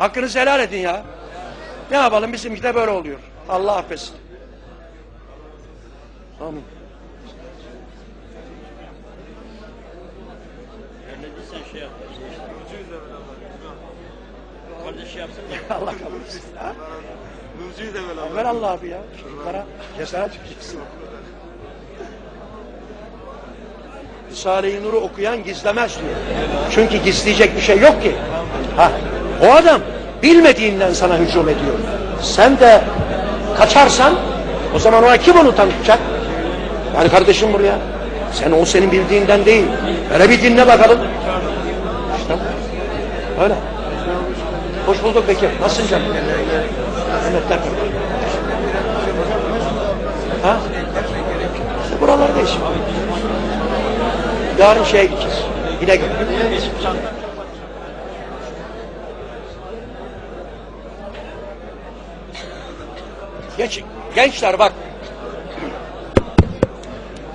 Hakkınızı helal edin ya. Ne yapalım bizimki de böyle oluyor. Allah affetsin. Amin. Şey yap. Kardeş yapsın da. Allah kabul etsin. Ha? Nurcu'yu da böyle Ver Allah abi ya. Çocuklara ceza çıkacaksın. Risale-i Nur'u okuyan gizlemez diyor. Çünkü gizleyecek bir şey yok ki. Ha, o adam bilmediğinden sana hücum ediyor. Sen de kaçarsan o zaman ona kim onu tanıtacak? Yani kardeşim buraya. Sen o senin bildiğinden değil. Öyle bir dinle bakalım. İşte öyle. Hoş bulduk Bekir. Nasılsın canım? Ha? İşte buralardayız şimdi. Yarın şeye gideceğiz. Yine gel. Geç, gençler bak.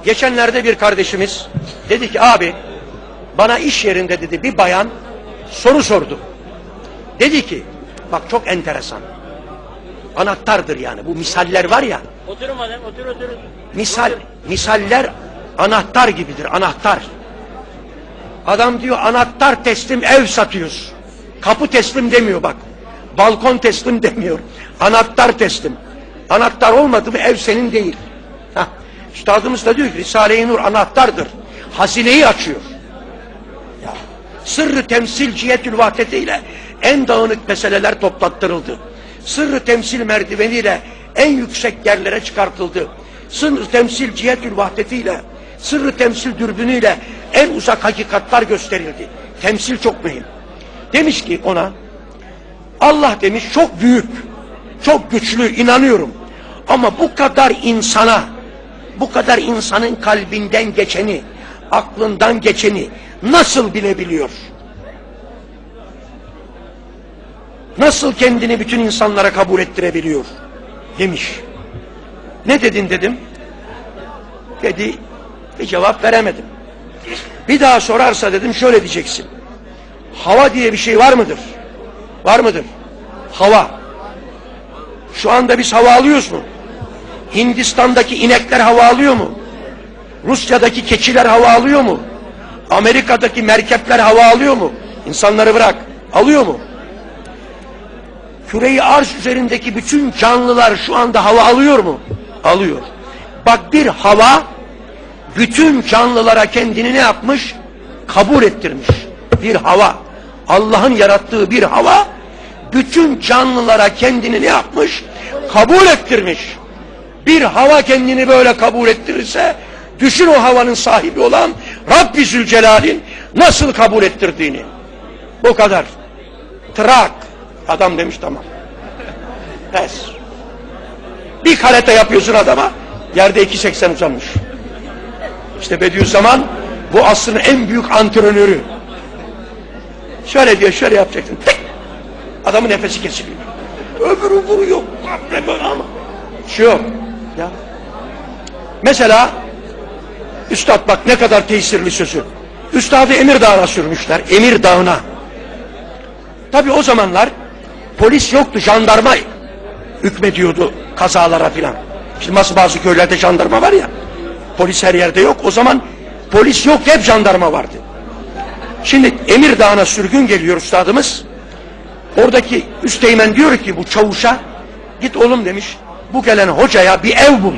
Geçenlerde bir kardeşimiz dedi ki abi bana iş yerinde dedi bir bayan soru sordu. Dedi ki bak çok enteresan. Anahtardır yani bu misaller var ya Oturun madem otur otur. misal misaller anahtar gibidir anahtar. Adam diyor anahtar teslim ev satıyoruz. Kapı teslim demiyor bak. Balkon teslim demiyor. Anahtar teslim. Anahtar olmadı mı ev senin değil. Hah. Üstadımız da diyor ki Risale-i Nur anahtardır. Hazineyi açıyor. Ya. Sırrı temsilciyetül vahdetiyle en dağınık meseleler toplattırıldı. Sırrı temsil merdiveniyle en yüksek yerlere çıkartıldı. Sırrı temsilciyetül vahdetiyle, sırrı temsil dürbünüyle en uzak hakikatlar gösterildi. Temsil çok mühim. Demiş ki ona, Allah demiş çok büyük, çok güçlü inanıyorum. Ama bu kadar insana, bu kadar insanın kalbinden geçeni, aklından geçeni nasıl bilebiliyor? Nasıl kendini bütün insanlara kabul ettirebiliyor? Demiş. Ne dedin dedim. Dedi bir cevap veremedim. Bir daha sorarsa dedim şöyle diyeceksin. Hava diye bir şey var mıdır? Var mıdır? Hava. Şu anda biz hava alıyoruz mu? Hindistan'daki inekler hava alıyor mu? Rusya'daki keçiler hava alıyor mu? Amerika'daki merkepler hava alıyor mu? İnsanları bırak. Alıyor mu? Küreyi arş üzerindeki bütün canlılar şu anda hava alıyor mu? Alıyor. Bak bir hava bütün canlılara kendini ne yapmış? Kabul ettirmiş. Bir hava. Allah'ın yarattığı bir hava bütün canlılara kendini ne yapmış? Kabul ettirmiş. Bir hava kendini böyle kabul ettirirse düşün o havanın sahibi olan Rabbi Zülcelal'in nasıl kabul ettirdiğini. Bu kadar. Trak. Adam demiş tamam. Pes. Bir karate yapıyorsun adama yerde 2.80 uzanmış. İşte Bediüzzaman bu asrın en büyük antrenörü. Şöyle diyor şöyle yapacaksın. Tık! Adamın nefesi kesiliyor. Öbürü vuruyor. Ama. Şu yok. Ya. Mesela Üstad bak ne kadar tesirli sözü. Üstadı Emir Dağı'na sürmüşler. Emir Dağı'na. Tabi o zamanlar polis yoktu. Jandarma hükmediyordu kazalara filan. Şimdi nasıl bazı köylerde jandarma var ya. Polis her yerde yok. O zaman polis yok hep jandarma vardı. Şimdi Emir Dağı'na sürgün geliyor üstadımız. Oradaki üsteğmen diyor ki bu çavuşa git oğlum demiş bu gelen hocaya bir ev bul.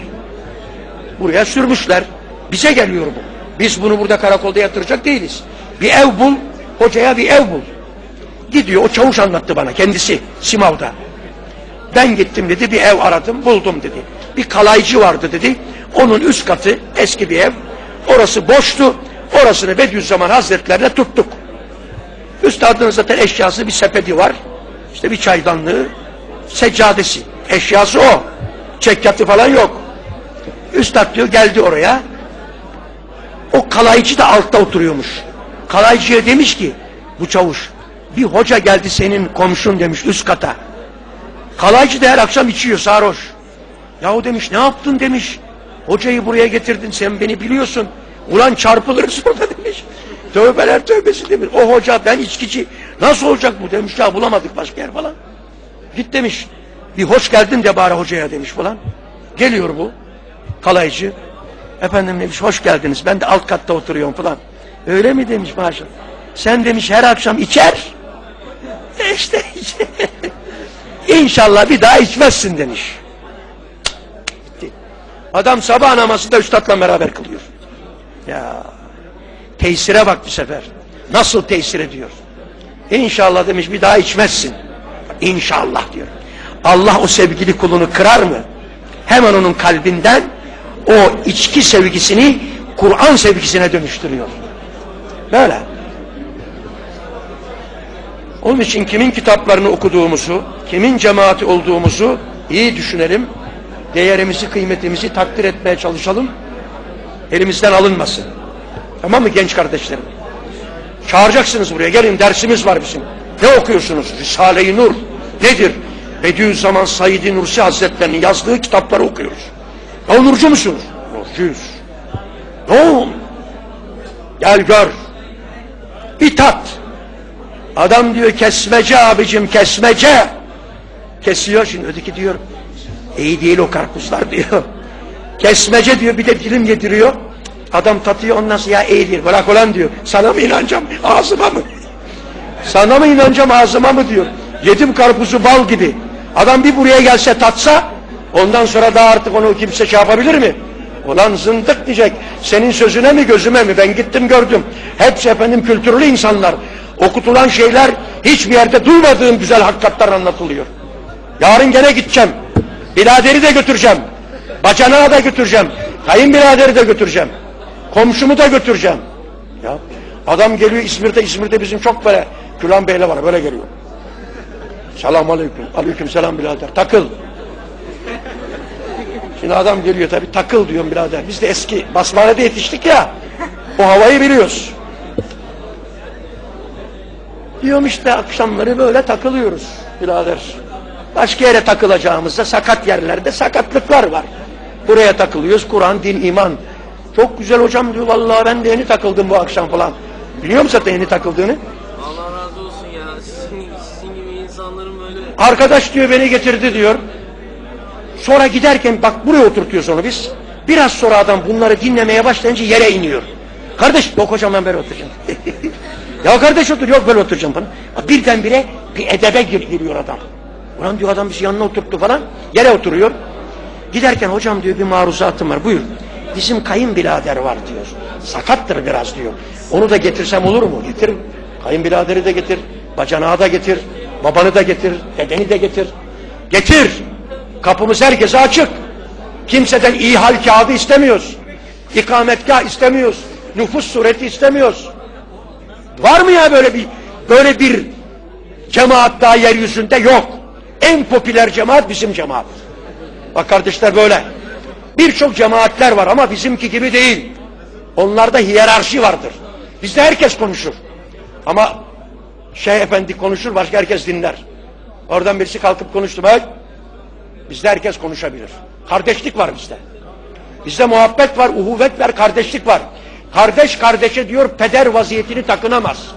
Buraya sürmüşler. Bize geliyor bu. Biz bunu burada karakolda yatıracak değiliz. Bir ev bul, hocaya bir ev bul. Gidiyor o çavuş anlattı bana kendisi Simav'da. Ben gittim dedi bir ev aradım buldum dedi. Bir kalaycı vardı dedi. Onun üst katı eski bir ev. Orası boştu. Orasını Bediüzzaman Hazretlerine tuttuk. Üstadın zaten eşyası bir sepeti var. İşte bir çaydanlığı, seccadesi. Eşyası o. Çekyatı falan yok. Üstad diyor geldi oraya. O kalaycı da altta oturuyormuş. Kalaycıya demiş ki bu çavuş bir hoca geldi senin komşun demiş üst kata. Kalaycı da her akşam içiyor sarhoş. Yahu demiş ne yaptın demiş. Hocayı buraya getirdin sen beni biliyorsun. Ulan çarpılırız orada demiş. Tövbeler tövbesi demiş. O hoca ben içkici Nasıl olacak bu demiş ya bulamadık başka yer falan. Git demiş. Bir hoş geldin de bari hocaya demiş falan. Geliyor bu kalaycı. Efendim demiş hoş geldiniz. Ben de alt katta oturuyorum falan. Öyle mi demiş maşallah. Sen demiş her akşam içer. E işte İnşallah bir daha içmezsin demiş. Bitti. Adam sabah namazında üstadla beraber kılıyor. Ya tesire bak bir sefer. Nasıl tesir ediyor. İnşallah demiş bir daha içmezsin. İnşallah diyor. Allah o sevgili kulunu kırar mı? Hemen onun kalbinden o içki sevgisini Kur'an sevgisine dönüştürüyor. Böyle. Onun için kimin kitaplarını okuduğumuzu, kimin cemaati olduğumuzu iyi düşünelim. Değerimizi, kıymetimizi takdir etmeye çalışalım. Elimizden alınmasın. Tamam mı genç kardeşlerim? Çağıracaksınız buraya. Gelin dersimiz var bizim. Ne okuyorsunuz? Risale-i Nur. Nedir? Bediüzzaman Said-i Nursi Hazretleri'nin yazdığı kitapları okuyoruz. Ya nurcu musunuz? Nurcuyuz. Ne Gel gör. Bir tat. Adam diyor kesmece abicim kesmece. Kesiyor şimdi öteki diyor. İyi değil o karpuzlar diyor. Kesmece diyor bir de dilim yediriyor. Adam tatıyor ondan sonra ya değil bırak olan diyor. Sana mı inanacağım ağzıma mı? Sana mı inanacağım ağzıma mı diyor. Yedim karpuzu bal gibi. Adam bir buraya gelse tatsa ondan sonra daha artık onu kimse şey yapabilir mi? Ulan zındık diyecek. Senin sözüne mi gözüme mi? Ben gittim gördüm. Hepsi efendim kültürlü insanlar. Okutulan şeyler hiçbir yerde duymadığım güzel hakikatler anlatılıyor. Yarın gene gideceğim. Biraderi de götüreceğim. Bacanağı da götüreceğim. Kayınbiraderi de götüreceğim. Komşumu da götüreceğim. Ya adam geliyor İzmir'de İzmir'de bizim çok böyle Külan Bey'le var böyle geliyor. Selam aleyküm. Aleyküm selam birader. Takıl. Şimdi adam geliyor tabii takıl diyorum birader. Biz de eski basmanede yetiştik ya. O havayı biliyoruz. Diyorum işte akşamları böyle takılıyoruz birader. Başka yere takılacağımızda sakat yerlerde sakatlıklar var. Buraya takılıyoruz Kur'an, din, iman. Çok güzel hocam diyor vallahi ben de yeni takıldım bu akşam falan. Biliyor musun zaten yeni takıldığını? Allah razı olsun ya. Sizin, sizin gibi insanların böyle Arkadaş diyor beni getirdi diyor. Sonra giderken bak buraya oturtuyoruz onu biz. Biraz sonra adam bunları dinlemeye başlayınca yere iniyor. Kardeş yok hocam ben böyle oturacağım. ya kardeş otur yok böyle oturacağım falan. Birdenbire bir edebe gir- giriyor adam. Ulan diyor adam bizi yanına oturttu falan. Yere oturuyor. Giderken hocam diyor bir maruzatım var buyur. Bizim kayınbirader var diyor. Sakattır biraz diyor. Onu da getirsem olur mu? Getir. Kayınbiraderi de getir. Bacanağı da getir. Babanı da getir. Dedeni de getir. Getir. Kapımız herkese açık. Kimseden iyi hal kağıdı istemiyoruz. İkametgah istemiyoruz. Nüfus sureti istemiyoruz. Var mı ya böyle bir böyle bir cemaat daha yeryüzünde yok. En popüler cemaat bizim cemaat. Bak kardeşler böyle. Birçok cemaatler var ama bizimki gibi değil. Onlarda hiyerarşi vardır. Bizde herkes konuşur. Ama şey efendi konuşur başka herkes dinler. Oradan birisi kalkıp konuştu. Bak bizde herkes konuşabilir. Kardeşlik var bizde. Bizde muhabbet var, uhuvvet var, kardeşlik var. Kardeş kardeşe diyor peder vaziyetini takınamaz.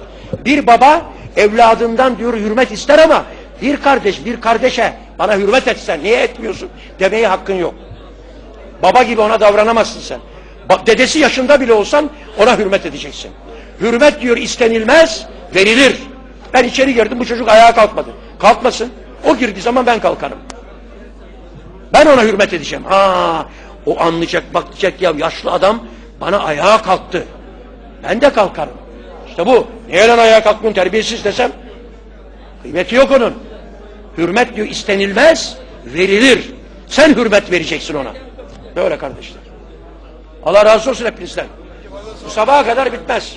Bir baba evladından diyor hürmet ister ama bir kardeş bir kardeşe bana hürmet etsen niye etmiyorsun demeye hakkın yok. Baba gibi ona davranamazsın sen. Bak dedesi yaşında bile olsan ona hürmet edeceksin. Hürmet diyor istenilmez, verilir. Ben içeri girdim bu çocuk ayağa kalkmadı. Kalkmasın. O girdiği zaman ben kalkarım. Ben ona hürmet edeceğim. Ha, o anlayacak, bakacak ya yaşlı adam bana ayağa kalktı. Ben de kalkarım. İşte bu. Niye lan ayağa kalktın terbiyesiz desem? Kıymeti yok onun. Hürmet diyor istenilmez, verilir. Sen hürmet vereceksin ona. Böyle kardeşler. Allah razı olsun hepinizden. Bu sabaha kadar bitmez.